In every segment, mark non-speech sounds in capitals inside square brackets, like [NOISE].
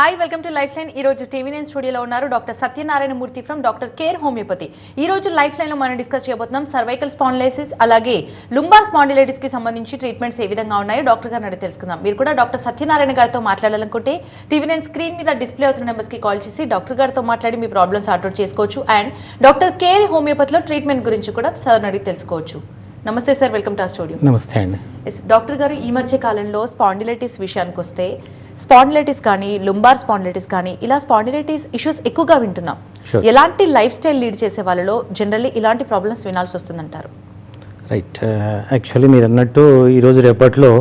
Hi welcome to life line ఈ రోజు TV nine స్టూడియోలో ఉన్నారు doctor Satyanarayana Murthy from doctor care homeopathy ఈ రోజు లైఫ్ లైన్లో మనం డిస్కస్ చేయబోతున్నాం సర్వైకల్ స్పాండిలైసిస్ అలాగే లుంబార్ స్పాండిలైటిస్కి సంబంధించి ట్రీట్మెంట్స్ ఏ విధంగా ఉన్నాయో డాక్టర్ గారిని అడిగి తెలుసుకుందాం. మీరు కూడా డాక్టర్ సత్యనారాయణ గారితో మాట్లాడాలనుకుంటే టీవీ నైన్ స్క్రీన్ మీద డిస్ప్లే అవుతున్న నెంబర్స్కి కాల్ చేసి డాక్టర్ గారితో మాట్లాడి మీ ప్రాబ్లమ్స్ అవుట్ చేసుకోవచ్చు. అండ్ డాక్టర్ కేర్ హోమియోపతిలో ట్రీట్మెంట్ గురించి కూడా సార్ అడిగి తెలుసుకోవచ్చు. నమస్తే సార్ వెల్కమ్ టు ఆ స్టూడియో నమస్తే అండి. డాక్టర్ గారు ఈ మధ్య కాలంలో స్పాండిలైటిస్ విషయానికి వస్తే స్పాండిలైటిస్ కానీ లుంబార్ స్పాండిలైటిస్ కానీ ఇలా స్పాండిలైటిస్ ఇష్యూస్ ఎక్కువగా వింటున్నాం. ఎలాంటి లైఫ్ స్టైల్ లీడ్ చేసే వాళ్ళలో జనరల్లీ ఇలాంటి ప్రాబ్లమ్స్ వినాల్సి వస్తుందంటారు? రైట్ యాక్చువల్లీ మీరు అన్నట్టు ఈరోజు రేపట్లో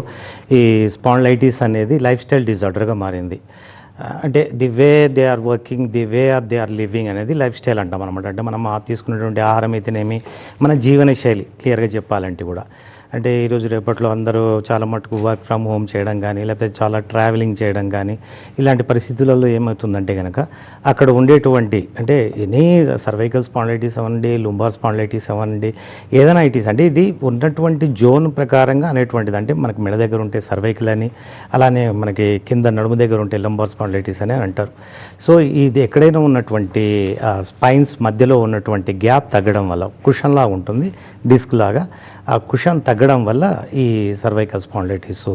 ఈ స్పాండ్లైటిస్ అనేది లైఫ్ స్టైల్ డిజార్డర్గా మారింది. Uh, అంటే the way they are working the way are they are living అనేది లైఫ్ స్టైల్ అంటాం అనమాట అంటే మనం ఆ తీసుకున్నటువంటి ఆహారం అయితేనేమి మన జీవన శైలి క్లియర్గా చెప్పాలంటే కూడా. అంటే ఈరోజు రేపట్లో అందరూ చాలా మటుకు వర్క్ ఫ్రమ్ హోమ్ చేయడం కానీ లేకపోతే చాలా ట్రావెలింగ్ చేయడం కానీ ఇలాంటి పరిస్థితులలో ఏమవుతుందంటే కనుక అక్కడ ఉండేటువంటి అంటే ఎనీ సర్వైకల్ స్పాండైటిస్ అవ్వండి లుంబార్ స్పాండైటిస్ అవ్వండి ఏదైనా ఐటీస్ అంటే ఇది ఉన్నటువంటి జోన్ ప్రకారంగా అనేటువంటిది. అంటే మనకి మెడ దగ్గర ఉంటే సర్వైకల్ అని అలానే మనకి కింద నడుము దగ్గర ఉంటే లంబార్ స్పాండైటిస్ అని అంటారు. సో ఇది ఎక్కడైనా ఉన్నటువంటి స్పైన్స్ మధ్యలో ఉన్నటువంటి గ్యాప్ తగ్గడం వల్ల కుషన్ లాగా ఉంటుంది డిస్క్ లాగా. ఆ కుషన్ తగ్గ తగ్గడం వల్ల ఈ cervical spondylitis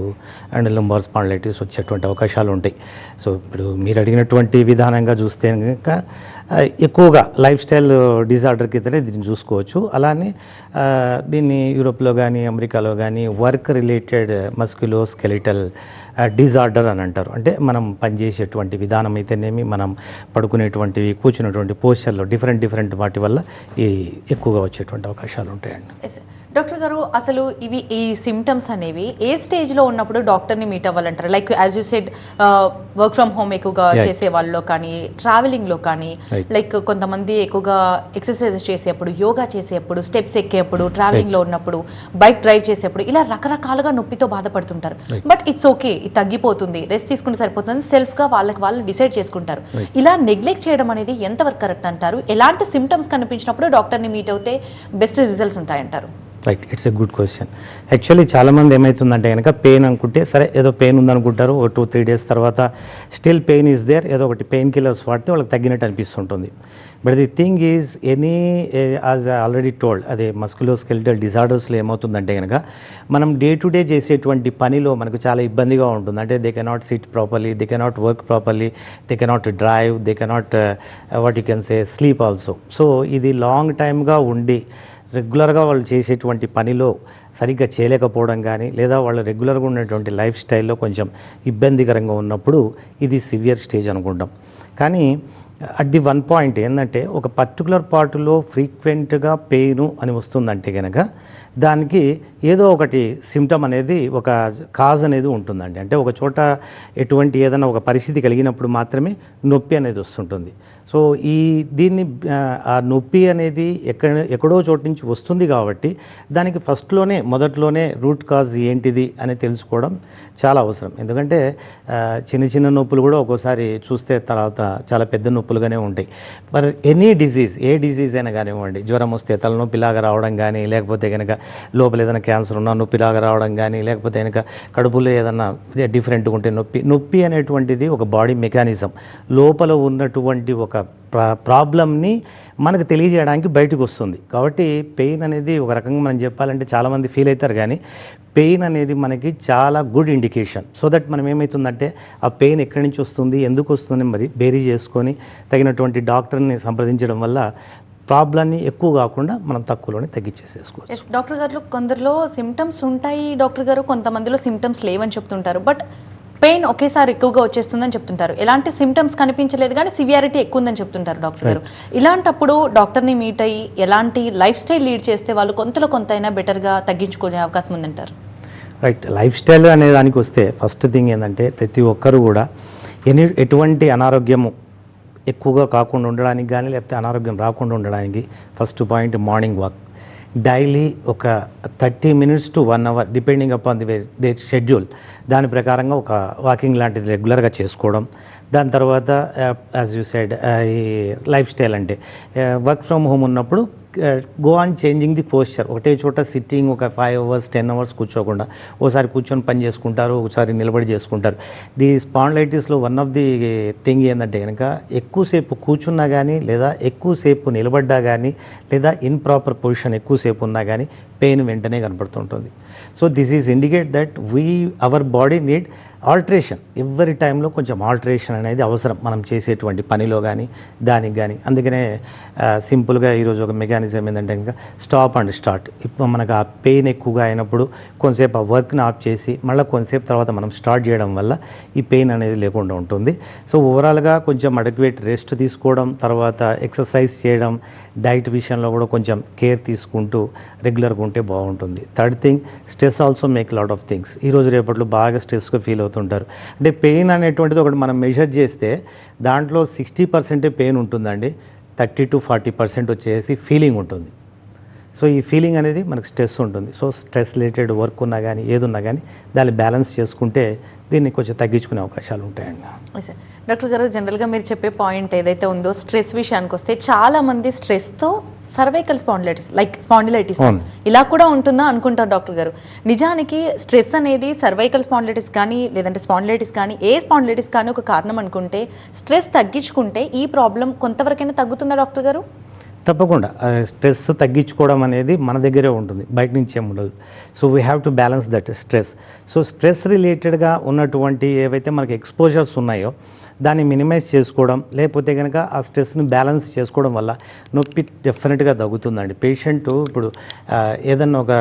and lumbar spondylitis వచ్చేటువంటి అవకాశాలు ఉంటాయి. సో ఇప్పుడు మీరు అడిగినటువంటి విధానంగా చూస్తే కనుక ఎక్కువగా లైఫ్ స్టైల్ డిజార్డర్ కిందనే దీన్ని చూసుకోవచ్చు. అలానే దీన్ని యూరోప్లో కానీ అమెరికాలో కానీ వర్క్ రిలేటెడ్ మస్క్యులో స్కెలిటల్ డిజార్డర్ అని అంటారు. అంటే మనం పనిచేసేటువంటి విధానం అయితేనేమి మనం పడుకునేటువంటివి కూర్చునేటువంటి పోస్చర్లో డిఫరెంట్ డిఫరెంట్ వాటి వల్ల ఈ ఎక్కువగా వచ్చేటువంటి అవకాశాలు ఉంటాయండి. డాక్టర్ గారు అసలు ఇవి ఈ సిమ్టమ్స్ అనేవి ఏ స్టేజ్లో ఉన్నప్పుడు డాక్టర్ని meet అవ్వాలంటారు? Like as you said work from home ఎక్కువగా. చేసే వాళ్ళలో కానీ ట్రావెలింగ్లో కానీ. లైక్ కొంతమంది ఎక్కువగా ఎక్సర్సైజ్ చేసేప్పుడు యోగా చేసేప్పుడు స్టెప్స్ ఎక్కేప్పుడు ట్రావెలింగ్లో ఉన్నప్పుడు బైక్ డ్రైవ్ చేసేప్పుడు ఇలా రకరకాలుగా నొప్పితో బాధపడుతుంటారు. బట్ ఇట్స్ ఓకే తగ్గిపోతుంది రెస్ట్ తీసుకుంటే సరిపోతుంది సెల్ఫ్గా వాళ్ళకి వాళ్ళు డిసైడ్ చేసుకుంటారు. ఇలా నెగ్లెక్ట్ చేయడం అనేది ఎంతవరకు కరెక్ట్ అంటారు? ఎలాంటి సిమ్టమ్స్ కనిపించినప్పుడు డాక్టర్ని మీట్ అవుతే best results ఉంటాయంటారు? Right it's a good question actually చాలామంది ఏమవుతుందంటే కనుక పెయిన్ అనుకుంటే సరే ఏదో పెయిన్ ఉందనుకుంటారు ఒక టూ త్రీ డేస్ తర్వాత స్టిల్ పెయిన్ ఈజ్ దేర్ ఏదో ఒకటి పెయిన్ కిల్లర్స్ వాడితే వాళ్ళకి తగ్గినట్టు అనిపిస్తుంటుంది. But the thing is any as already told అదే మస్కులో స్కెలిటల్ డిజార్డర్స్లో ఏమవుతుందంటే కనుక మనం డే టు డే చేసేటువంటి పనిలో మనకు చాలా ఇబ్బందిగా ఉంటుంది. అంటే they cannot sit properly they cannot work properly they cannot drive they cannot what you can say sleep also so ఇది లాంగ్ టైమ్గా ఉండి రెగ్యులర్గా వాళ్ళు చేసేటువంటి పనిలో సరిగ్గా చేయలేకపోవడం కానీ లేదా వాళ్ళు రెగ్యులర్గా ఉన్నటువంటి లైఫ్ స్టైల్లో కొంచెం ఇబ్బందికరంగా ఉన్నప్పుడు ఇది సివియర్ స్టేజ్ అనుకుంటాం. కానీ అట్ ది వన్ పాయింట్ ఏంటంటే ఒక పర్టికులర్ పార్ట్లో ఫ్రీక్వెంట్గా పెయిన్ అని వస్తుందంటే కనుక దానికి ఏదో ఒకటి సిమ్టమ్ అనేది ఒక కాజ్ అనేది ఉంటుందండి. అంటే ఒక చోట ఎటువంటి ఏదైనా ఒక పరిస్థితి కలిగినప్పుడు మాత్రమే నొప్పి అనేది వస్తుంటుంది. సో ఈ దీన్ని ఆ, నొప్పి అనేది ఎక్కడ ఎక్కడో చోటు నుంచి వస్తుంది కాబట్టి దానికి ఫస్ట్లోనే మొదట్లోనే రూట్ కాజ్ ఏంటిది అని తెలుసుకోవడం చాలా అవసరం. ఎందుకంటే చిన్న చిన్న నొప్పులు కూడా ఒక్కోసారి చూస్తే తర్వాత చాలా పెద్ద నొప్పులుగానే ఉంటాయి. మరి ఎనీ డిజీజ్ ఏ డిజీజ్ అయినా కానివ్వండి జ్వరం వస్తే తలనొప్పిలాగా రావడం కానీ లేకపోతే కనుక లోపల ఏదైనా క్యాన్సర్ ఉన్నా నొప్పిలాగా రావడం కానీ లేకపోతే కనుక కడుపులో ఏదైనా డిఫరెంట్గా ఉంటే నొప్పి నొప్పి అనేటువంటిది ఒక బాడీ మెకానిజం. లోపల ఉన్నటువంటి ఒక ప్రాబ్లమ్ని మనకు తెలియజేయడానికి బయటకు వస్తుంది కాబట్టి పెయిన్ అనేది ఒక రకంగా మనం చెప్పాలంటే చాలామంది ఫీల్ అవుతారు కానీ పెయిన్ అనేది మనకి చాలా గుడ్ ఇండికేషన్. సో దట్ మనం ఏమవుతుందంటే ఆ పెయిన్ ఎక్కడి నుంచి వస్తుంది ఎందుకు వస్తుంది మరి బేరీ చేసుకొని తగినటువంటి డాక్టర్ని సంప్రదించడం వల్ల ప్రాబ్లమ్ని ఎక్కువ కాకుండా మనం తక్కువలోనే తగ్గించేసేసుకోవచ్చు. డాక్టర్ గారు కొందరిలో సిమ్టమ్స్ ఉంటాయి. డాక్టర్ గారు కొంతమందిలో సిమ్టమ్స్ లేవని చెప్తుంటారు. బట్ పెయిన్ ఒకేసారి ఎక్కువగా వచ్చేస్తుందని చెప్తుంటారు. ఎలాంటి సిమ్టమ్స్ కనిపించలేదు కానీ సివియారిటీ ఎక్కువ ఉందని చెప్తుంటారు డాక్టర్ గారు. ఇలాంటప్పుడు డాక్టర్ని మీట్ అయ్యి ఎలాంటి లైఫ్ స్టైల్ లీడ్ చేస్తే వాళ్ళు కొంతలో కొంత అయినా బెటర్గా తగ్గించుకునే అవకాశం ఉందంటారు? రైట్ లైఫ్ స్టైల్ అనే దానికి వస్తే ఫస్ట్ థింగ్ ఏంటంటే ప్రతి ఒక్కరు కూడా ఎని ఎటువంటి అనారోగ్యము ఎక్కువగా కాకుండా ఉండడానికి కానీ లేకపోతే అనారోగ్యం రాకుండా ఉండడానికి first point morning walk daily ఒక thirty minutes to one hour depending upon the they schedule. దాని ప్రకారంగా ఒక వాకింగ్ లాంటిది రెగ్యులర్గా చేసుకోవడం. దాని తర్వాత యాజ్ యూ సైడ్ ఈ లైఫ్ స్టైల్ అంటే వర్క్ ఫ్రమ్ హోమ్ ఉన్నప్పుడు go on changing the posture ఒకటే చోట సిట్టింగ్ ఒక ఫైవ్ అవర్స్ టెన్ అవర్స్ కూర్చోకుండా ఓసారి కూర్చొని పని చేసుకుంటారు ఒకసారి నిలబడి చేసుకుంటారు. ది స్పాండ్లైటిస్లో వన్ ఆఫ్ ది థింగ్ ఏంటంటే కనుక ఎక్కువసేపు కూర్చున్నా కానీ లేదా ఎక్కువసేపు నిలబడ్డా కానీ లేదా ఇన్ ప్రాపర్ పొజిషన్ ఎక్కువసేపు ఉన్నా కానీ పెయిన్ వెంటనే కనబడుతుంటుంది so this is indicate that we our body need alteration ఎవరి టైంలో కొంచెం ఆల్టరేషన్ అనేది అవసరం. మనం చేసేటువంటి పనిలో కానీ దానికి కానీ అందుకనే సింపుల్గా ఈరోజు ఒక మెకానిజం ఏంటంటే ఇంకా స్టాప్ అండ్ స్టార్ట్ ఇప్పుడు మనకు ఆ పెయిన్ ఎక్కువగా అయినప్పుడు కొంతసేపు ఆ వర్క్ని ఆఫ్ చేసి మళ్ళీ కొంతసేపు తర్వాత మనం స్టార్ట్ చేయడం వల్ల ఈ పెయిన్ అనేది లేకుండా ఉంటుంది. సో ఓవరాల్గా కొంచెం అడక్వేట్ రెస్ట్ తీసుకోవడం తర్వాత ఎక్సర్సైజ్ చేయడం డైట్ విషయంలో కూడా కొంచెం కేర్ తీసుకుంటూ రెగ్యులర్గా ఉంటే బాగుంటుంది. Third thing stress also make lot of things ఈరోజు రేపట్లో బాగా స్ట్రెస్గా ఫీల్ అవుతుంది అవుతుంటారు అంటే పెయిన్ అనేటువంటిది ఒకటి మనం మెజర్ చేస్తే దాంట్లో సిక్స్టీ పర్సెంటే పెయిన్ ఉంటుందండి. థర్టీ టు ఫార్టీ పర్సెంట్ వచ్చేసి ఫీలింగ్ ఉంటుంది. సో ఈ ఫీలింగ్ అనేది మనకు స్ట్రెస్ ఉంటుంది. సో స్ట్రెస్ రిలేటెడ్ వర్క్ ఉన్నా కానీ ఏది ఉన్నా కానీ దాన్ని బ్యాలెన్స్ చేసుకుంటే దీన్ని కొంచెం తగ్గించుకునే అవకాశాలు ఉంటాయండి. డాక్టర్ గారు జనరల్గా మీరు చెప్పే పాయింట్ ఏదైతే ఉందో స్ట్రెస్ విషయానికి వస్తే చాలా మంది స్ట్రెస్తో సర్వైకల్ స్పాండిలైటిస్ లైక్ స్పాండిలైటిస్. ఇలా కూడా ఉంటుందా అనుకుంటారు డాక్టర్ గారు నిజానికి స్ట్రెస్ అనేది సర్వైకల్ స్పాండిలైటిస్ కానీ లేదంటే స్పాండిలైటిస్ కానీ ఏ స్పాండిలైటిస్ కానీ ఒక కారణం అనుకుంటే స్ట్రెస్ తగ్గించుకుంటే ఈ ప్రాబ్లం కొంతవరకైనా తగ్గుతుందా డాక్టర్ గారు తప్పకుండా. స్ట్రెస్ తగ్గించుకోవడం అనేది మన దగ్గరే ఉంటుంది. బయట నుంచి ఏమి ఉండదు. So we have to balance that stress so stress రిలేటెడ్గా ఉన్నటువంటి ఏవైతే మనకి ఎక్స్పోజర్స్ ఉన్నాయో దాన్ని మినిమైజ్ చేసుకోవడం లేకపోతే కనుక ఆ స్ట్రెస్ని బ్యాలెన్స్ చేసుకోవడం వల్ల నొప్పి డెఫినెట్గా తగ్గుతుందండి. పేషెంట్ ఇప్పుడు ఏదన్నా ఒక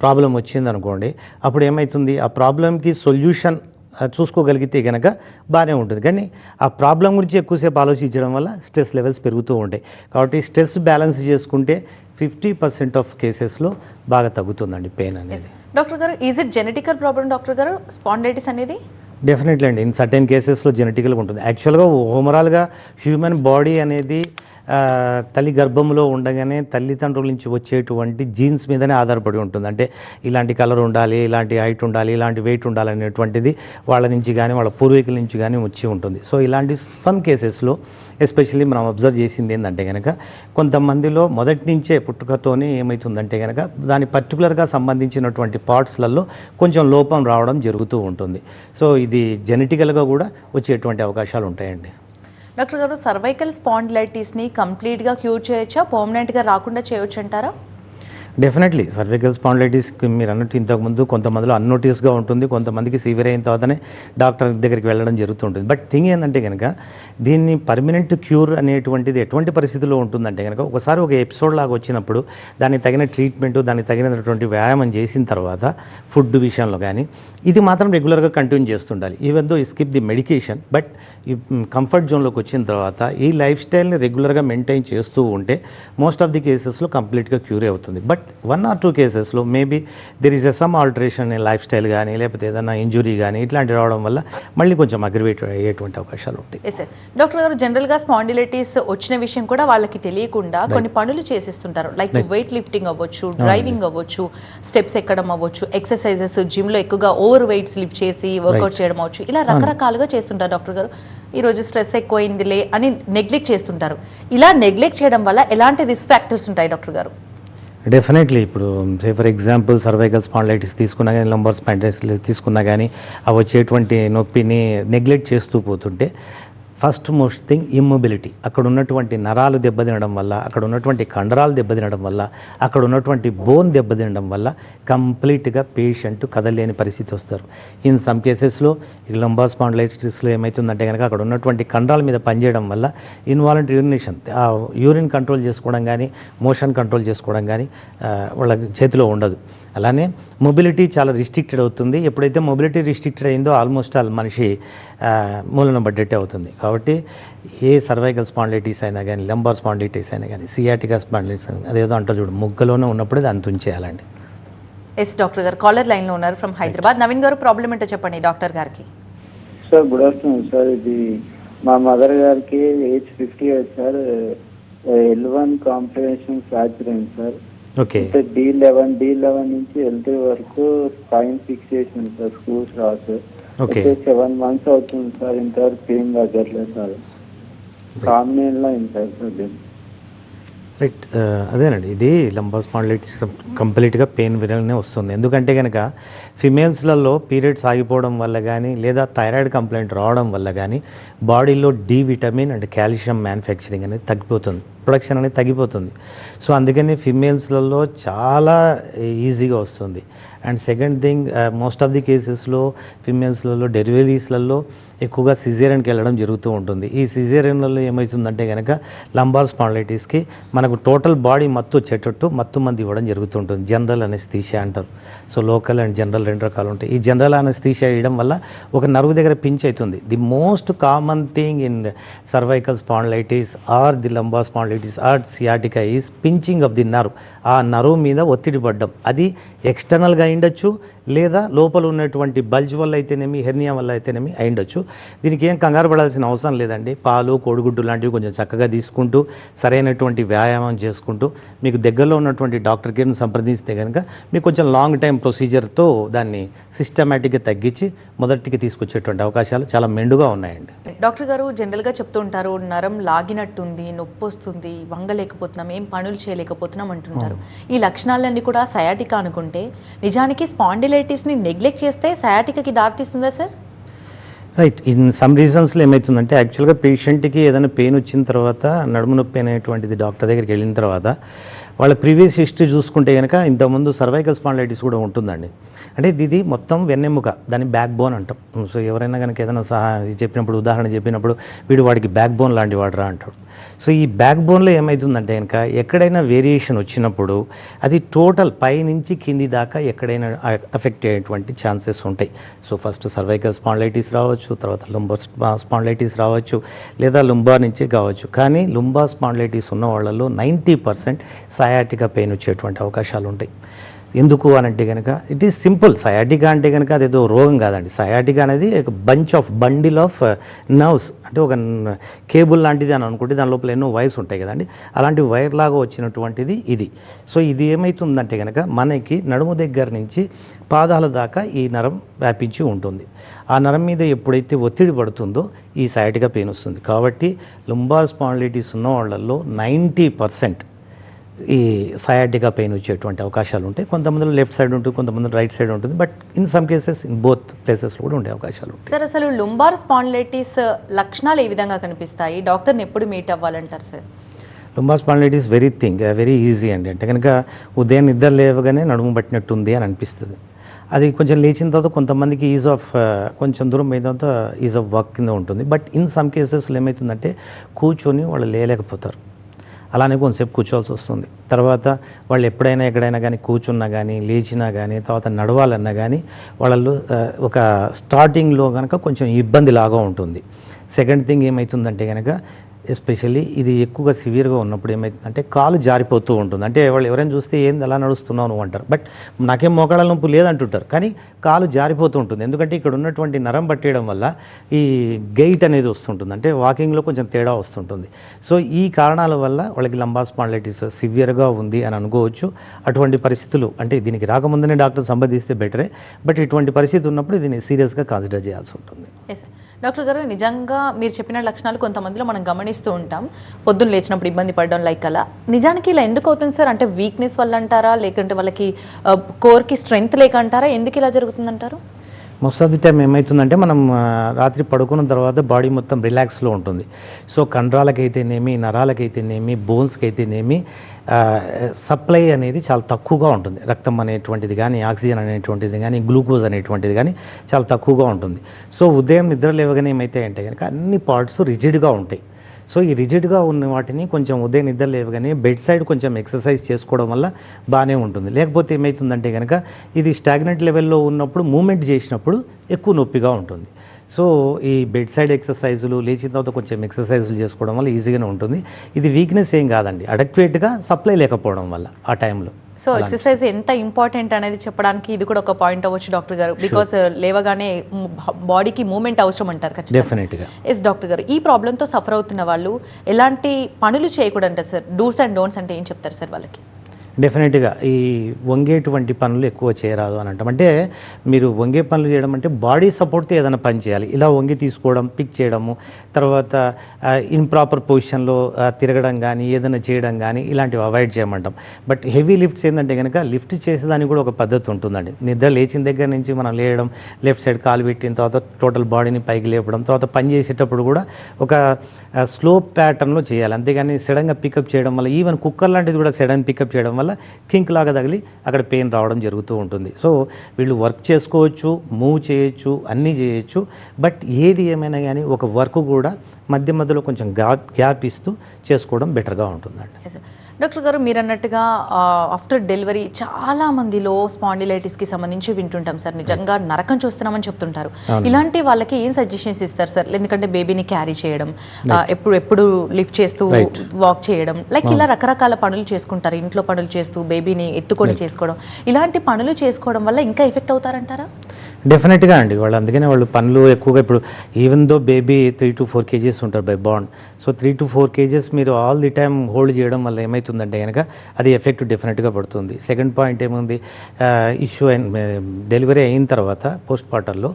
ప్రాబ్లం వచ్చిందనుకోండి అప్పుడు ఏమవుతుంది ఆ ప్రాబ్లంకి సొల్యూషన్ చూసుకోగలిగితే కనుక బాగానే ఉంటుంది. కానీ ఆ ప్రాబ్లం గురించి ఎక్కువసేపు ఆలోచించడం వల్ల స్ట్రెస్ లెవెల్స్ పెరుగుతూ ఉంటాయి. కాబట్టి స్ట్రెస్ బ్యాలెన్స్ చేసుకుంటే ఫిఫ్టీ పర్సెంట్ ఆఫ్ కేసెస్లో బాగా తగ్గుతుందండి పెయిన్ అనేది. డాక్టర్ గారు is it genetical problem doctor గారు? స్పాండైటిస్ అనేది? డెఫినెట్లీ అండి. ఇన్ సర్టెన్ కేసెస్లో జెనెటికల్గా ఉంటుంది. యాక్చువల్గా ఓవరాల్గా హ్యూమన్ బాడీ అనేది తల్లి గర్భంలో ఉండగానే తల్లిదండ్రుల నుంచి వచ్చేటువంటి జీన్స్ మీదనే ఆధారపడి ఉంటుంది. అంటే ఇలాంటి కలర్ ఉండాలి ఇలాంటి హైట్ ఉండాలి ఇలాంటి వెయిట్ ఉండాలి అనేటువంటిది వాళ్ళ నుంచి కానీ వాళ్ళ పూర్వీకుల నుంచి కానీ వచ్చి ఉంటుంది. సో ఇలాంటి సమ్ కేసెస్లో ఎస్పెషల్లీ మనం అబ్జర్వ్ చేసింది ఏంటంటే కనుక కొంతమందిలో మొదటి నుంచే పుట్టుకతోనే ఏమవుతుందంటే కనుక దాని పర్టికులర్గా సంబంధించినటువంటి పార్ట్స్లలో కొంచెం లోపం రావడం జరుగుతూ ఉంటుంది. సో ఇది జెనెటికల్గా కూడా వచ్చేటువంటి అవకాశాలు ఉంటాయండి. డాక్టర్ గారు సర్వైకల్ స్పాండిలైటిస్ని కంప్లీట్గా క్యూర్ చేయొచ్చా? పర్మనెంట్గా రాకుండా చేయొచ్చు అంటారా డెఫినెట్లీ సర్వికల్ స్పాండిలైటిస్ మీరు అన్నట్టు ఇంతకుముందు కొంతమందిలో అన్నోటీస్గా ఉంటుంది కొంతమందికి సివియర్ అయిన తర్వాతనే డాక్టర్ దగ్గరికి వెళ్ళడం జరుగుతుంటుంది. బట్ థింగ్ ఏంటంటే కనుక దీన్ని పర్మనెంట్ క్యూర్ అనేటువంటిది ఎటువంటి పరిస్థితిలో ఉంటుందంటే కనుక ఒకసారి ఒక ఎపిసోడ్ లాగా వచ్చినప్పుడు దానికి తగిన ట్రీట్మెంట్ దానికి తగినటువంటి వ్యాయామం చేసిన తర్వాత ఫుడ్ విషయంలో కానీ ఇది మాత్రం రెగ్యులర్గా continue చేస్తుండాలి. Even though skip the medication but ఈ కంఫర్ట్ జోన్లోకి వచ్చిన తర్వాత ఈ లైఫ్ స్టైల్ని రెగ్యులర్గా మెయింటైన్ చేస్తూ ఉంటే మోస్ట్ ఆఫ్ ది కేసెస్లో కంప్లీట్గా క్యూర్ అవుతుంది. బట్ వన్ ఆర్ టూ కేసెస్లో maybe there is a some alteration in lifestyle కానీ లేకపోతే ఏదైనా ఇంజురీ కానీ ఇట్లాంటివి రావడం వల్ల మళ్ళీ కొంచెం అగ్రివేట్ అయ్యేటువంటి అవకాశాలు ఉంటాయి. సార్ డాక్టర్ గారు జనరల్గా స్పాండిలైటిస్ వచ్చిన విషయం కూడా వాళ్ళకి తెలియకుండా కొన్ని పనులు చేసిస్తుంటారు. లైక్ వెయిట్ లిఫ్టింగ్ అవ్వచ్చు డ్రైవింగ్ అవ్వచ్చు స్టెప్స్ ఎక్కడం అవ్వచ్చు ఎక్సర్సైజెస్ జిమ్లో ఎక్కువగా ఓవర్ వెయిట్స్ లిఫ్ట్ చేసి వర్కౌట్ చేయడం అవ్వచ్చు. ఇలా రకరకాలుగా చేస్తుంటారు డాక్టర్ గారు. ఈరోజు స్ట్రెస్ ఎక్కువైందిలే అని నెగ్లెక్ట్ చేస్తుంటారు. ఇలా నెగ్లెక్ట్ చేయడం వల్ల ఎలాంటి రిస్క్ ఫ్యాక్టర్స్ ఉంటాయి డాక్టర్ గారు? డెఫినెట్లీ ఇప్పుడు say for example cervical spondylitis తీసుకున్నా కానీ లంబర్ స్పాండిలైటిస్ తీసుకున్నా కానీ అవి వచ్చేటువంటి నొప్పిని నెగ్లెక్ట్ చేస్తూ పోతుంటే ఫస్ట్ మోస్ట్ థింగ్ ఇమ్మొబిలిటీ. అక్కడ ఉన్నటువంటి నరాలు దెబ్బతినడం వల్ల అక్కడ ఉన్నటువంటి కండరాలు దెబ్బతినడం వల్ల అక్కడ ఉన్నటువంటి బోన్ దెబ్బతినడం వల్ల కంప్లీట్గా పేషెంట్ కదలేని పరిస్థితి వస్తారు. ఇన్ సమ్ కేసెస్లో ఈ లంబా స్పాండిలైటిస్లో ఏమవుతుందంటే కనుక అక్కడ ఉన్నటువంటి కండరాల మీద పనిచేయడం వల్ల ఇన్వాలంటరీ యూరినేషన్ ఆ యూరిన్ కంట్రోల్ చేసుకోవడం కానీ మోషన్ కంట్రోల్ చేసుకోవడం కానీ వాళ్ళ చేతిలో ఉండదు. అలానే మొబిలిటీ చాలా రిస్ట్రిక్టెడ్ అవుతుంది. ఎప్పుడైతే మొబిలిటీ రిస్ట్రిక్టెడ్ అయిందో ఆల్మోస్ట్ ఆల్ మనిషి మూలన పడ్డట్టే అవుతుంది. కాబట్టి ఏ సర్వైకల్ స్పాండిలైటిస్ అయినా కానీ లంబార్ స్పాండిలైటిస్ అయినా కానీ సియాటికా స్పాండిలైటిస్ అదేదో అంటారు చూడు ముగ్గలోనే ఉన్నప్పుడు దాన్ని తుంచేయాలండి ఎస్ డాక్టర్ గారు కాలర్ లైన్లో ఉన్నారు ఫ్రమ్ హైదరాబాద్ నవీన్ గారు ప్రాబ్లం ఏంటో చెప్పండి డాక్టర్ గారికి. Sir good afternoon sir. ఇది మా మదర్ గారికి age fifty eight sir. L one complication fracture అయింది సార్. అంటే డి లెవెన్ డి లెవెన్ నుంచి ఎల్ త్రీ వరకు స్పైన్ ఫిక్స్ చేసింది సార్ స్కూల్స్ ఓకే. అయితే సెవెన్ మంత్స్ అవుతుంది సార్ ఇంతవరకు పెయిన్ తగ్గట్లేదు సార్. కాంబినేషన్లో అయింది సార్ సార్. రైట్ అదేనండి. ఇది లంబర్ స్పాండిలైటిస్ కంప్లీట్గా పెయిన్ విరల్నే వస్తుంది. ఎందుకంటే కనుక ఫిమేల్స్లలో పీరియడ్స్ ఆగిపోవడం వల్ల కానీ లేదా థైరాయిడ్ కంప్లైంట్ రావడం వల్ల కానీ బాడీలో D vitamin and calcium manufacturing అనేది తగ్గిపోతుంది. ప్రొడక్షన్ అనేది తగ్గిపోతుంది. సో అందుకని ఫిమేల్స్లలో చాలా ఈజీగా వస్తుంది. And second thing most of the కేసెస్లో ఫిమేల్స్లలో డెలివరీస్లలో ఎక్కువగా సిజేరియన్కి వెళ్ళడం జరుగుతూ ఉంటుంది. ఈ సిజేరియన్లలో ఏమవుతుందంటే కనుక లంబార్ స్పాండలైటిస్కి మనకు టోటల్ బాడీ మత్తు వచ్చేటట్టు మత్తు మంది ఇవ్వడం జరుగుతుంటుంది జనరల్ అనెస్థీషియా అంటారు. సో లోకల్ అండ్ జనరల్ రెండు రకాలు ఉంటాయి. ఈ జనరల్ అనెస్థీషియా ఇవ్వడం వల్ల ఒక నరువు దగ్గర పించ్ అవుతుంది. The most common thing in cervical spondylitis or the lumbar spondylitis it is art sciatica is pinching of the nerve ఆ నరువు మీద ఒత్తిడి పడ్డం. అది ఎక్స్టర్నల్గా అయిండొచ్చు లేదా లోపల ఉన్నటువంటి బల్జ్ వల్ల అయితేనేమి హెర్నియా వల్ల అయితేనేమి అయిండొచ్చు. దీనికి ఏం కంగారు పడాల్సిన అవసరం లేదండి. పాలు కోడిగుడ్డు లాంటివి కొంచెం చక్కగా తీసుకుంటూ సరైనటువంటి వ్యాయామం చేసుకుంటూ మీకు దగ్గరలో ఉన్నటువంటి డాక్టర్ కేర్ని సంప్రదిస్తే కనుక మీకు కొంచెం లాంగ్ టైం ప్రొసీజర్తో దాన్ని సిస్టమేటిక్గా తగ్గించి మొదటికి తీసుకొచ్చేటువంటి అవకాశాలు చాలా మెండుగా ఉన్నాయండి. డాక్టర్ గారు జనరల్గా చెప్తూ ఉంటారు నరం లాగినట్టుంది నొప్పి వస్తుంది వంగలేకపోతున్నాం ఏం పనులు చేయలేకపోతున్నాం అంటుంటారు. ఈ లక్షణాలన్నీ కూడా సయాటికా అనుకుంటే నిజానికి స్పాండిలైటిస్ని నెగ్లెక్ట్ చేస్తే సయాటికాకి దారితీస్తుందా సార్? రైట్ ఇన్ సమ్ రీజన్స్లో ఏమవుతుందంటే యాక్చువల్గా పేషెంట్కి ఏదైనా పెయిన్ వచ్చిన తర్వాత నడుము నొప్పి అనేటువంటిది డాక్టర్ దగ్గరికి వెళ్ళిన తర్వాత వాళ్ళ ప్రీవియస్ హిస్టరీ చూసుకుంటే కనుక ఇంతకుముందు సర్వైకల్ స్పాండిలైటిస్ కూడా ఉంటుందండి. అంటే ఇది మొత్తం వెన్నెముక దాని బ్యాక్ బోన్ అంటాం. సో ఎవరైనా కనుక ఏదైనా సహా చెప్పినప్పుడు ఉదాహరణ చెప్పినప్పుడు వీడు వాడికి బ్యాక్ బోన్ లాంటి వాడరా అంటాడు. సో ఈ బ్యాక్ బోన్లో ఏమవుతుందంటే కనుక ఎక్కడైనా వేరియేషన్ వచ్చినప్పుడు అది టోటల్ పై నుంచి కింది దాకా ఎక్కడైనా అఫెక్ట్ అయ్యేటువంటి ఛాన్సెస్ ఉంటాయి. సో ఫస్ట్ సర్వైకల్ స్పాండిలైటిస్ రావచ్చు తర్వాత లుంబా స్పాండిలైటిస్ రావచ్చు లేదా లుంబా నుంచి కావచ్చు. కానీ లుంబా స్పాండిలైటిస్ ఉన్న వాళ్ళలో నైంటీ పర్సెంట్ సయాటికా పెయిన్ వచ్చేటువంటి అవకాశాలు ఉంటాయి. ఎందుకు అని అంటే కనుక ఇట్ ఈస్ సింపుల్ సయాటికా అంటే కనుక అదేదో రోగం కాదండి. సయాటికా అనేది ఒక bunch of bundle of nerves అంటే ఒక కేబుల్ లాంటిది అని అనుకుంటే దాని లోపల ఎన్నో వైర్స్ ఉంటాయి కదండి. అలాంటి వైర్ లాగా వచ్చినటువంటిది ఇది. సో ఇది ఏమవుతుందంటే కనుక మనకి నడుము దగ్గర నుంచి పాదాల దాకా ఈ నరం వ్యాపించి ఉంటుంది. ఆ నరం మీద ఎప్పుడైతే ఒత్తిడి పడుతుందో ఈ సయాటికా పెయిన్ వస్తుంది. కాబట్టి లుంబార్ స్పాండిలైటిస్ ఉన్న వాళ్ళల్లో నైంటీ పర్సెంట్ ఈ సయాటికా పెయిన్ వచ్చేటువంటి అవకాశాలు ఉంటాయి. కొంతమందిలో లెఫ్ట్ సైడ్ ఉంటుంది కొంతమంది రైట్ సైడ్ ఉంటుంది but in some cases in both ప్లేసెస్లో కూడా ఉండే అవకాశాలు సార్ అసలు లుంబార్ స్పాండిలైటిస్ లక్షణాలు ఏ విధంగా కనిపిస్తాయి? డాక్టర్ని ఎప్పుడు meet అవ్వాలంటారు sir lumbar spondylitis very thing very easy అండి. అంటే కనుక ఉదయం నిద్ర లేవగానే నడుము పట్టినట్టుంది అని అనిపిస్తుంది. అది కొంచెం లేచిన తర్వాత కొంతమందికి ఈజ్ ఆఫ్ కొంచెం దూరం అయిన తర్వాత ఈజ్ ఆఫ్ వర్క్ కింద ఉంటుంది. బట్ ఇన్ సమ్ కేసెస్లో ఏమవుతుందంటే కూర్చొని వాళ్ళు లేలేకపోతారు అలానే కొంతసేపు కూర్చోవాల్సి వస్తుంది. తర్వాత వాళ్ళు ఎప్పుడైనా ఎక్కడైనా కానీ కూర్చున్నా కానీ లేచినా కానీ తర్వాత నడవాలన్నా కానీ వాళ్ళు ఒక స్టార్టింగ్లో కనుక కొంచెం ఇబ్బంది లాగా ఉంటుంది. సెకండ్ థింగ్ ఏమవుతుందంటే కనుక ఎస్పెషల్లీ ఇది ఎక్కువగా సివియర్గా ఉన్నప్పుడు ఏమవుతుందంటే కాలు జారిపోతూ ఉంటుంది. అంటే వాళ్ళు ఎవరైనా చూస్తే ఏంది అలా నడుస్తున్నావు నువ్వు అంటారు. బట్ నాకేం మోకాళ్ళ నొప్పి లేదంటుంటారు. కానీ కాలు జారిపోతూ ఉంటుంది. ఎందుకంటే ఇక్కడ ఉన్నటువంటి నరం పట్టేయడం వల్ల ఈ గైట్ అనేది వస్తుంటుంది. అంటే వాకింగ్లో కొంచెం తేడా వస్తుంటుంది. సో ఈ కారణాల వల్ల వాళ్ళకి లంబా సివియర్గా ఉంది అని అనుకోవచ్చు. అటువంటి పరిస్థితులు అంటే దీనికి రాకముందనే డాక్టర్ సంబంధిస్తే బెటరే. బట్ ఇటువంటి పరిస్థితి ఉన్నప్పుడు దీన్ని సీరియస్గా కన్సిడర్ చేయాల్సి ఉంటుంది. డాక్టర్ గారు నిజంగా మీరు చెప్పిన లక్షణాలు కొంతమందిలో మనం గమనిస్తూ ఉంటాం. పొద్దున్న లేచినప్పుడు ఇబ్బంది పడడం లైక్ అలా. నిజానికి ఇలా ఎందుకు అవుతుంది సార్? అంటే వీక్నెస్ వల్ల అంటారా? లేకుంటే వాళ్ళకి uh, కోర్కి స్ట్రెంగ్త్ లేక అంటారా? ఎందుకు ఇలా జరుగుతుందంటారు? మోస్ట్ ఆఫ్ ది టైం ఏమవుతుందంటే మనం uh, రాత్రి పడుకున్న తర్వాత బాడీ మొత్తం రిలాక్స్లో ఉంటుంది. సో కండరాలకైతేనేమి నరాలకైతేనేమి బోన్స్కి సప్లై uh, అనేది చాలా తక్కువగా ఉంటుంది. రక్తం అనేటువంటిది కానీ ఆక్సిజన్ అనేటువంటిది కానీ గ్లూకోజ్ అనేటువంటిది కానీ చాలా తక్కువగా ఉంటుంది. సో ఉదయం నిద్ర లేవగానే ఏమైతే అంటే కనుక అన్ని పార్ట్స్ రిజిడ్గా ఉంటాయి. సో ఈ రిజిడ్గా ఉన్న వాటిని కొంచెం ఉదయం నిద్ర కానీ బెడ్ సైడ్ కొంచెం ఎక్సర్సైజ్ చేసుకోవడం వల్ల బాగానే ఉంటుంది. లేకపోతే ఏమవుతుందంటే కనుక ఇది స్టాగ్నెంట్ లెవెల్లో ఉన్నప్పుడు మూమెంట్ చేసినప్పుడు ఎక్కువ నొప్పిగా ఉంటుంది. సో ఈ బెడ్ సైడ్ ఎక్సర్సైజులు లేచిన తర్వాత కొంచెం ఎక్సర్సైజులు చేసుకోవడం వల్ల ఈజీగానే ఉంటుంది. ఇది వీక్నెస్ ఏం కాదండి. అడక్వేట్గా సప్లై లేకపోవడం వల్ల ఆ టైంలో సో ఎక్సర్సైజ్ ఎంత ఇంపార్టెంట్ అనేది చెప్పడానికి ఇది కూడా ఒక పాయింట్ అవ్వచ్చు డాక్టర్ గారు. బికాస్ లేవగానే బాడీకి మూమెంట్ అవసరం అంటారు ఖచ్చితంగా. డెఫినెట్గా ఎస్ డాక్టర్ గారు. ఈ ప్రాబ్లంతో సఫర్ అవుతున్న వాళ్ళు ఎలాంటి పనులు చేయకూడదంట సార్ డూస్ అండ్ డోంట్స్ అంటే ఏం చెప్తారు సార్ వాళ్ళకి? డెఫినెట్గా ఈ వంగేటువంటి పనులు ఎక్కువ చేయరాదు అని అంటాం. అంటే మీరు వంగే పనులు చేయడం అంటే బాడీ సపోర్ట్తో ఏదైనా పని చేయాలి. ఇలా వంగి తీసుకోవడం పిక్ చేయడము తర్వాత ఇంప్రాపర్ పొజిషన్లో తిరగడం కానీ ఏదైనా చేయడం కానీ ఇలాంటివి అవాయిడ్ చేయమంటాం. బట్ హెవీ లిఫ్ట్స్ ఏంటంటే కనుక లిఫ్ట్ చేసేదానికి కూడా ఒక పద్ధతి ఉంటుందండి. నిద్ర లేచిన దగ్గర నుంచి మనం లేయడం లెఫ్ట్ సైడ్ కాలు పెట్టిన తర్వాత టోటల్ బాడీని పైకి లేపడం తర్వాత పని చేసేటప్పుడు కూడా ఒక స్లో ప్యాటర్న్లో చేయాలి. అంతేగాని సడన్గా పికప్ చేయడం వల్ల ఈవెన్ కుక్కర్ లాంటిది కూడా సడన్ పికప్ చేయడం వల్ల కింక్ లాగా తగిలి అక్కడ పెయిన్ రావడం జరుగుతూ ఉంటుంది. సో వీళ్ళు వర్క్ చేసుకోవచ్చు మూవ్ చేయొచ్చు అన్నీ చేయొచ్చు. బట్ ఏది ఏమైనా కానీ ఒక వర్క్ కూడా మధ్య మధ్యలో కొంచెం గ్యాప్ గ్యాప్ ఇస్తూ చేసుకోవడం బెటర్గా ఉంటుందండి. డాక్టర్ గారు మీరు అన్నట్టుగా ఆఫ్టర్ డెలివరీ చాలా మందిలో స్పాండిలైటిస్కి సంబంధించి వింటుంటాం సార్. నిజంగా నరకం చూస్తున్నామని చెప్తుంటారు. ఇలాంటి వాళ్ళకి ఏం సజెషన్స్ ఇస్తారు సార్? ఎందుకంటే బేబీని క్యారీ చేయడం ఎప్పుడు ఎప్పుడు లిఫ్ట్ చేస్తూ. వాక్ చేయడం లైక్ ఇలా రకరకాల పనులు చేసుకుంటారు. ఇంట్లో పనులు చేస్తూ బేబీని ఎత్తుకొని చేసుకోవడం. ఇలాంటి పనులు చేసుకోవడం వల్ల ఇంకా ఎఫెక్ట్ అవుతారంటారా? డెఫినెట్గా అండి. వాళ్ళు అందుకనే వాళ్ళు పనులు ఎక్కువగా ఇప్పుడు even though baby three to four KGs ఉంటారు by bond so three to four KGs మీరు ఆల్ ది టైమ్ హోల్డ్ చేయడం వల్ల ఏమవుతుందంటే కనుక అది ఎఫెక్ట్ డెఫినెట్గా పడుతుంది. సెకండ్ పాయింట్ ఏముంది? ఇష్యూ అయిన డెలివరీ అయిన తర్వాత పోస్ట్ పార్టర్లో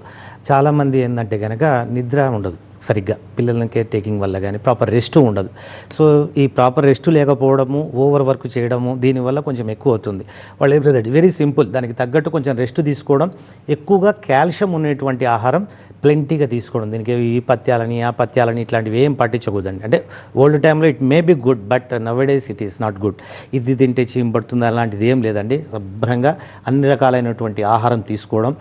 చాలామంది ఏంటంటే కనుక నిద్ర ఉండదు. సరిగ్గా పిల్లలని కేర్ టేకింగ్ వల్ల కానీ ప్రాపర్ రెస్ట్ ఉండదు. సో ఈ ప్రాపర్ రెస్ట్ లేకపోవడము ఓవర్ వర్క్ చేయడము దీనివల్ల కొంచెం ఎక్కువ అవుతుంది. వాళ్ళు ఏం లేదండి వెరీ సింపుల్ దానికి తగ్గట్టు కొంచెం రెస్ట్ తీసుకోవడం ఎక్కువగా కాల్షియం ఉన్నటువంటి ఆహారం ప్లెంటీగా తీసుకోవడం. దీనికి ఈ పత్యాలని ఆ పత్యాలని ఇట్లాంటివి ఏం పట్టించకూడదండి. అంటే ఓల్డ్ టైంలో it may be good but nowadays it is not good ఇది తింటే చీమ్ పడుతుంది అలాంటిది ఏం లేదండి. శుభ్రంగా అన్ని రకాలైనటువంటి ఆహారం తీసుకోవడం.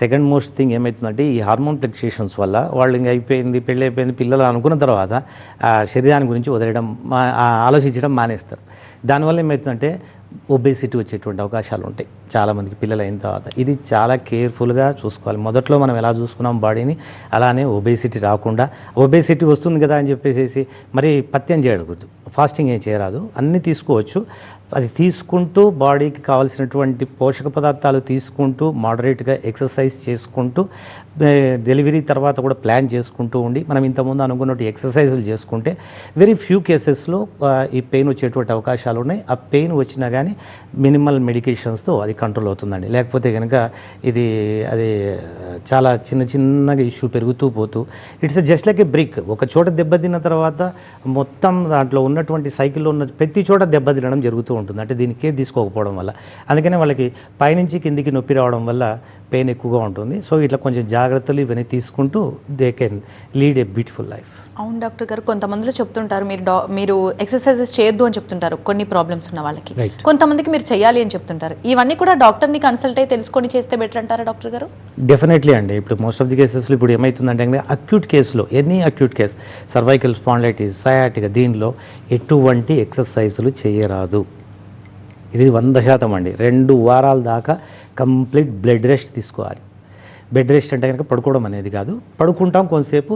సెకండ్ మోస్ట్ థింగ్ ఏమవుతుందంటే ఈ హార్మోన్ ఫ్లక్చుయేషన్స్ వల్ల వాళ్ళు ఇంకా అయిపోయింది పెళ్ళి అయిపోయింది పిల్లలు అనుకున్న తర్వాత ఆ శరీరాన్ని గురించి వదిలేయడం మా ఆలోచించడం మానేస్తారు. దానివల్ల ఏమవుతుందంటే ఒబేసిటీ వచ్చేటువంటి అవకాశాలు ఉంటాయి చాలామందికి పిల్లలు అయిన తర్వాత. ఇది చాలా కేర్ఫుల్గా చూసుకోవాలి. మొదట్లో మనం ఎలా చూసుకున్నాం బాడీని అలానే ఒబేసిటీ రాకుండా ఒబేసిటీ వస్తుంది కదా అని చెప్పేసి మరి పత్యం చేయకూడదు. ఫాస్టింగ్ ఏం చేయరాదు. అన్నీ తీసుకోవచ్చు. అది తీసుకుంటూ బాడీకి కావాల్సినటువంటి పోషక పదార్థాలు తీసుకుంటూ మోడరేట్గా ఎక్సర్సైజ్ చేసుకుంటూ డెలివరీ తర్వాత కూడా ప్లాన్ చేసుకుంటూ ఉండి మనం ఇంతకుముందు అనుకున్నట్టు ఎక్సర్సైజులు చేసుకుంటే వెరీ ఫ్యూ కేసెస్లో ఈ పెయిన్ వచ్చేటువంటి అవకాశాలు ఉన్నాయి. ఆ పెయిన్ వచ్చినా కానీ మినిమల్ మెడికేషన్స్తో అది కంట్రోల్ అవుతుందండి. లేకపోతే కనుక ఇది అది చాలా చిన్న చిన్నగా ఇష్యూ పెరుగుతూ పోతూ it's just like a brick ఒక చోట దెబ్బతిన్న తర్వాత మొత్తం దాంట్లో ఉన్నటువంటి సైకిల్లో ఉన్న ప్రతి చోట దెబ్బతినడం జరుగుతూ ఉంటుంది. అంటే దీనికే తీసుకోకపోవడం వల్ల. అందుకనే వాళ్ళకి పైనుంచి కిందికి నొప్పి రావడం వల్ల పెయిన్ ఎక్కువగా ఉంటుంది. సో ఇట్లా కొంచెం జాగ్రత్తలు ఇవన్నీ తీసుకుంటూ they can lead a beautiful life. అవును డాక్టర్ గారు కొంతమందిలో చెప్తుంటారు మీరు మీరు ఎక్సర్సైజెస్ చేయొద్దు అని చెప్తుంటారు కొన్ని ప్రాబ్లమ్స్ ఉన్న వాళ్ళకి. కొంతమందికి మీరు చేయాలి అని చెప్తుంటారు. ఇవన్నీ కూడా డాక్టర్ని కన్సల్ట్ అయ్యి తెలుసుకొని చేస్తే బెటర్ అంటారా డాక్టర్ గారు? డెఫినెట్లీ అండి. ఇప్పుడు మోస్ట్ ఆఫ్ ది కేసెస్లో ఇప్పుడు ఏమవుతుందంటే అక్యూట్ కేసులో any acute case cervical spondylitis sciatica దీనిలో ఎటువంటి ఎక్సర్సైజులు చేయరాదు. ఇది వంద శాతం అండి. రెండు వారాల దాకా కంప్లీట్ బ్లడ్ రెస్ట్ తీసుకోవాలి. బెడ్ రెస్ట్ అంటే కనుక పడుకోవడం అనేది కాదు. పడుకుంటాం కొంతసేపు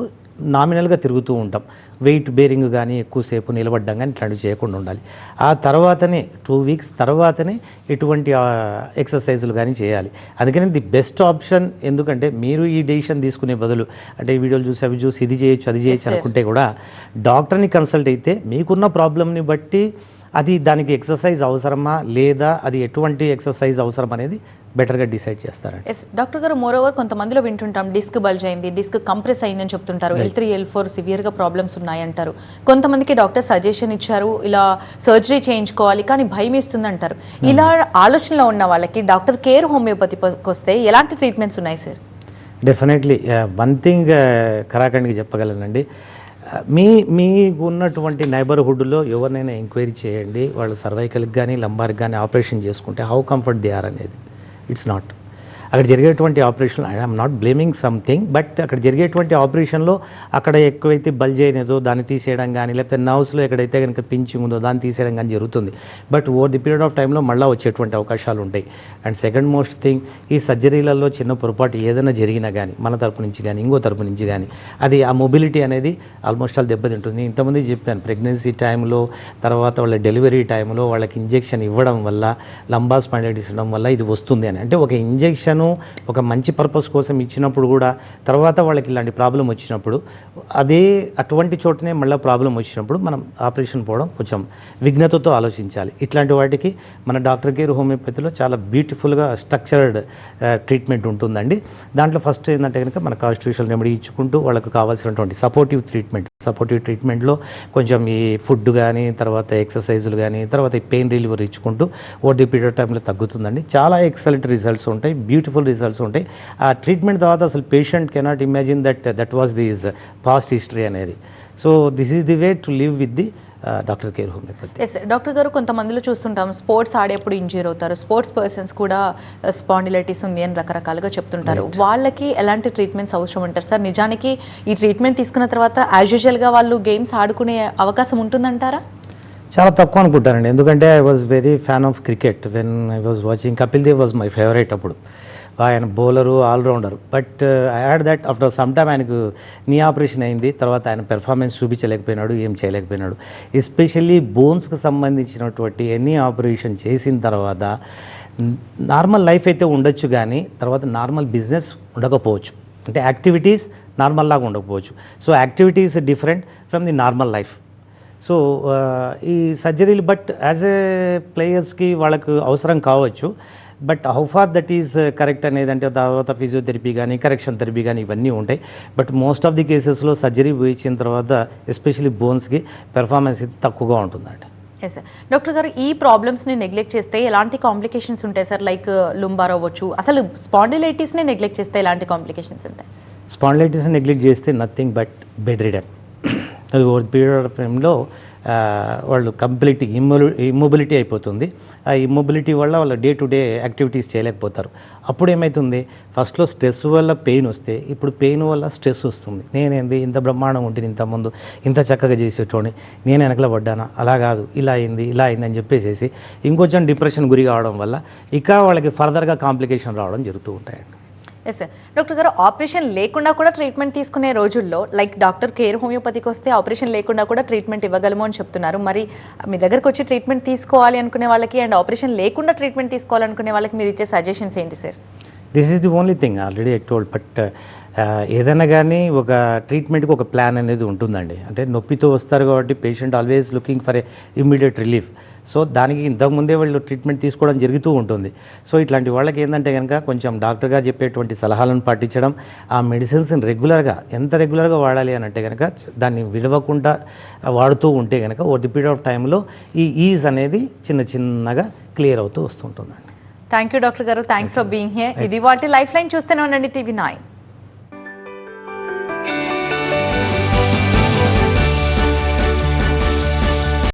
నామినల్గా తిరుగుతూ ఉంటాం. వెయిట్ బేరింగ్ కానీ ఎక్కువసేపు నిలబడ్డం కానీ ఇట్లాంటివి చేయకుండా ఉండాలి. ఆ తర్వాతనే టూ వీక్స్ తర్వాతనే ఎటువంటి ఎక్సర్సైజులు కానీ చేయాలి. అందుకని ది బెస్ట్ ఆప్షన్ ఎందుకంటే మీరు ఈ డెసిషన్ తీసుకునే బదులు అంటే ఈ వీడియోలు చూసి అవి చూసి ఇది చేయొచ్చు అది చేయొచ్చు అనుకుంటే కూడా డాక్టర్ని కన్సల్ట్ అయితే మీకున్న ప్రాబ్లమ్ని బట్టి అది దానికి ఎక్సర్సైజ్ అవసరమా? లేదా అది ఎటువంటి ఎక్సర్సైజ్ అవసరం అనేది బెటర్గా డిసైడ్ చేస్తారండి. ఎస్ డాక్టర్ గారు మోర్ ఓవర్ కొంతమందిలో వింటుంటాం డిస్క్ బల్జ్ అయింది డిస్క్ కంప్రెస్ అయిందని చెప్తుంటారు ఎల్ త్రీ ఎల్ ఫోర్ సివియర్గా ప్రాబ్లమ్స్ ఉన్నాయంటారు. కొంతమందికి డాక్టర్ సజెషన్ ఇచ్చారు ఇలా సర్జరీ చేయించుకోవాలి కానీ భయం ఇస్తుంది అంటారు ఇలా ఆలోచనలో ఉన్న వాళ్ళకి డాక్టర్ కేర్ హోమియోపతికి వస్తే ఎలాంటి ట్రీట్మెంట్స్ ఉన్నాయి సార్ డెఫినెట్లీ వన్ థింగ్ కరాఖండ్కి చెప్పగలనండి. మీ మీకు ఉన్నటువంటి నైబర్హుడ్లో ఎవరినైనా ఎంక్వైరీ చేయండి. వాళ్ళు సర్వైకల్కి కానీ లంబార్కి కానీ ఆపరేషన్ చేసుకుంటే హౌ కంఫర్ట్ దే ఆర్ అనేది. It's not. అక్కడ జరిగేటువంటి operation I'm not blaming something but అక్కడ జరిగేటువంటి ఆపరేషన్లో అక్కడ ఎక్కువైతే బల్జ్ అయినదో దాన్ని తీసేయడం కానీ లేకపోతే నర్వ్స్లో ఎక్కడైతే కనుక పించింగ్ ఉందో దాన్ని తీసేయడం కానీ జరుగుతుంది. But over the period of టైంలో మళ్ళీ వచ్చేటువంటి అవకాశాలు ఉంటాయి. అండ్ సెకండ్ మోస్ట్ థింగ్ ఈ సర్జరీలలో చిన్న పొరపాటు ఏదైనా జరిగినా కానీ మన తరపు నుంచి కానీ ఇంకో తరపు నుంచి కానీ అది ఆ మొబిలిటీ అనేది ఆల్మోస్ట్ ఆల్ దెబ్బతింటుంది. ఇంతమంది చెప్పాను ప్రెగ్నెన్సీ టైంలో తర్వాత వాళ్ళ డెలివరీ టైంలో వాళ్ళకి ఇంజెక్షన్ ఇవ్వడం వల్ల లంబా స్పాండైటిస్ ఇవ్వడం వల్ల ఇది వస్తుంది అని. అంటే ఒక ఇంజెక్షన్ మెడిసిన్లను ఒక మంచి పర్పస్ కోసం ఇచ్చినప్పుడు కూడా తర్వాత వాళ్ళకి ఇలాంటి ప్రాబ్లం వచ్చినప్పుడు అదే అటువంటి చోటనే మళ్ళీ ప్రాబ్లం వచ్చినప్పుడు మనం ఆపరేషన్ పోవడం కొంచెం విఘ్నతతో ఆలోచించాలి. ఇట్లాంటి వాటికి మన డాక్టర్ గేర్ హోమియోపతిలో చాలా బ్యూటిఫుల్గా స్ట్రక్చర్డ్ ట్రీట్మెంట్ ఉంటుందండి. దాంట్లో ఫస్ట్ ఏంటంటే కనుక మన కాన్స్టిట్యూషన్ రెమెడీ ఇచ్చుకుంటూ వాళ్ళకు కావాల్సినటువంటి సపోర్టివ్ ట్రీట్మెంట్ సపోర్టివ్ ట్రీట్మెంట్లో కొంచెం ఈ ఫుడ్ కానీ తర్వాత ఎక్సర్సైజులు కానీ తర్వాత ఈ పెయిన్ రిలీవర్ ఇచ్చుకుంటూ ఓవర్ ది పీరియడ్ టైంలో తగ్గుతుందండి. చాలా ఎక్సలెంట్ రిజల్ట్స్ ఉంటాయి బ్యూటిఫుల్ రిజల్ట్స్ ఉంటాయి. ఆ ట్రీట్మెంట్ తర్వాత అసలు patient cannot imagine that that was this past history అనేది. So this is the way to live with the doctor care homeopathy yes doctor గారు కొంతమందిలో చూస్తుంటాం స్పోర్ట్స్ ఆడేప్పుడు ఇంజూర్ అవుతారు. స్పోర్ట్స్ పర్సన్స్ కూడా స్పాండిలైటిస్ ఉంది అని రకరకాలుగా చెప్తుంటారు. వాళ్ళకి ఎలాంటి ట్రీట్మెంట్స్ అవసరం ఉంటారు సార్ నిజానికి ఈ ట్రీట్మెంట్ తీసుకున్న తర్వాత యాజ్ యూజువల్గా వాళ్ళు గేమ్స్ ఆడుకునే అవకాశం ఉంటుందంటారా? చాలా తక్కువ అనుకుంటానండి. ఎందుకంటే I was very fan of cricket when I was watching Kapil Dev was my favourite అప్పుడు. ఆయన bowler all rounder. But I had that after some time ఆయనకు నీ ఆపరేషన్ అయింది. తర్వాత ఆయన పెర్ఫార్మెన్స్ చూపించలేకపోయినాడు ఏం చేయలేకపోయినాడు. ఎస్పెషల్లీ బోన్స్కి సంబంధించినటువంటి ఎనీ ఆపరేషన్ చేసిన తర్వాత నార్మల్ లైఫ్ అయితే ఉండొచ్చు కానీ తర్వాత నార్మల్ బిజినెస్ ఉండకపోవచ్చు. అంటే యాక్టివిటీస్ నార్మల్ లాగా ఉండకపోవచ్చు. So activities different from the normal life so ఈ సర్జరీలు బట్ యాజ్ ఏ ప్లేయర్స్కి వాళ్ళకు అవసరం కావచ్చు. But how far that is correct అనేది అంటే తర్వాత ఫిజియోథెరపీ కానీ కరెక్షన్ థెరపీ కానీ ఇవన్నీ ఉంటాయి. బట్ మోస్ట్ ఆఫ్ ది కేసెస్లో సర్జరీ పోయించిన తర్వాత ఎస్పెషలీ బోన్స్కి పెర్ఫార్మెన్స్ అయితే తక్కువగా ఉంటుందండి. ఎస్ సార్ డాక్టర్ గారు ఈ ప్రాబ్లమ్స్ని నెగ్లెక్ట్ చేస్తే ఎలాంటి కాంప్లికేషన్స్ ఉంటాయి సార్? లైక్ లుంబార్ అవ్వచ్చు అసలు స్పాండిలైటిస్ని నెగ్లెక్ట్ చేస్తే ఎలాంటి కాంప్లికేషన్స్ ఉంటాయి? స్పాండిలైటిస్ నెగ్లెక్ట్ చేస్తే నథింగ్ బట్ బెడ్ రిడన్ [CLEARS THROAT] అది ఓవర్ పీరియడ్ ఆఫ్ టైంలో వాళ్ళు కంప్లీట్ ఇమ్మొలి ఇమ్మొబిలిటీ అయిపోతుంది. ఆ ఇమ్మొబిలిటీ వల్ల వాళ్ళు డే టు డే యాక్టివిటీస్ చేయలేకపోతారు. అప్పుడు ఏమవుతుంది ఫస్ట్లో స్ట్రెస్ వల్ల పెయిన్ వస్తే ఇప్పుడు పెయిన్ వల్ల స్ట్రెస్ వస్తుంది. నేనేంది? ఇంత బ్రహ్మాండం ఉంటుంది ఇంత ముందు ఇంత చక్కగా చేసేటోని నేను వెనకల పడ్డానా? అలా కాదు. ఇలా అయింది ఇలా అయింది అని చెప్పేసేసి ఇంకొంచెం డిప్రెషన్ గురి కావడం వల్ల ఇక వాళ్ళకి ఫర్దర్గా కాంప్లికేషన్ రావడం జరుగుతూ ఉంటాయండి. ఎస్ సార్ డాక్టర్ గారు ఆపరేషన్ లేకుండా కూడా ట్రీట్మెంట్ తీసుకునే రోజుల్లో లైక్ డాక్టర్ కేర్ హోమియోపతికి వస్తే ఆపరేషన్ లేకుండా కూడా ట్రీట్మెంట్ ఇవ్వగలము అని చెప్తున్నారు. మరి మీ దగ్గరకు వచ్చి ట్రీట్మెంట్ తీసుకోవాలి అనుకునే వాళ్ళకి అండ్ ఆపరేషన్ లేకుండా ట్రీట్మెంట్ తీసుకోవాలనుకునే వాళ్ళకి మీరు ఇచ్చే సజెషన్స్ ఏంటి sir this is the only thing already I told but ఏదైనా కానీ ఒక ట్రీట్మెంట్కి ఒక ప్లాన్ అనేది ఉంటుందండి. అంటే నొప్పితో వస్తారు కాబట్టి patient always looking for a immediate relief so దానికి ఇంతకుముందే వాళ్ళు ట్రీట్మెంట్ తీసుకోవడం జరుగుతూ ఉంటుంది. సో ఇట్లాంటి వాళ్ళకి ఏంటంటే కనుక కొంచెం డాక్టర్గా చెప్పేటువంటి సలహాలను పాటించడం ఆ మెడిసిన్స్ని రెగ్యులర్గా ఎంత రెగ్యులర్గా వాడాలి అని అంటే కనుక దాన్ని విడవకుండా వాడుతూ ఉంటే కనుక ఓ ది పీరియడ్ ఆఫ్ టైంలో ఈ ఈజ్ అనేది చిన్న చిన్నగా క్లియర్ అవుతూ వస్తుంటుందండి. థ్యాంక్ యూ డాక్టర్ గారు థ్యాంక్స్ ఫర్ బీయింగ్ హియర్ ఇది వాటి లైఫ్ లైన్ చూస్తూనే ఉండండి టీవీ నైన్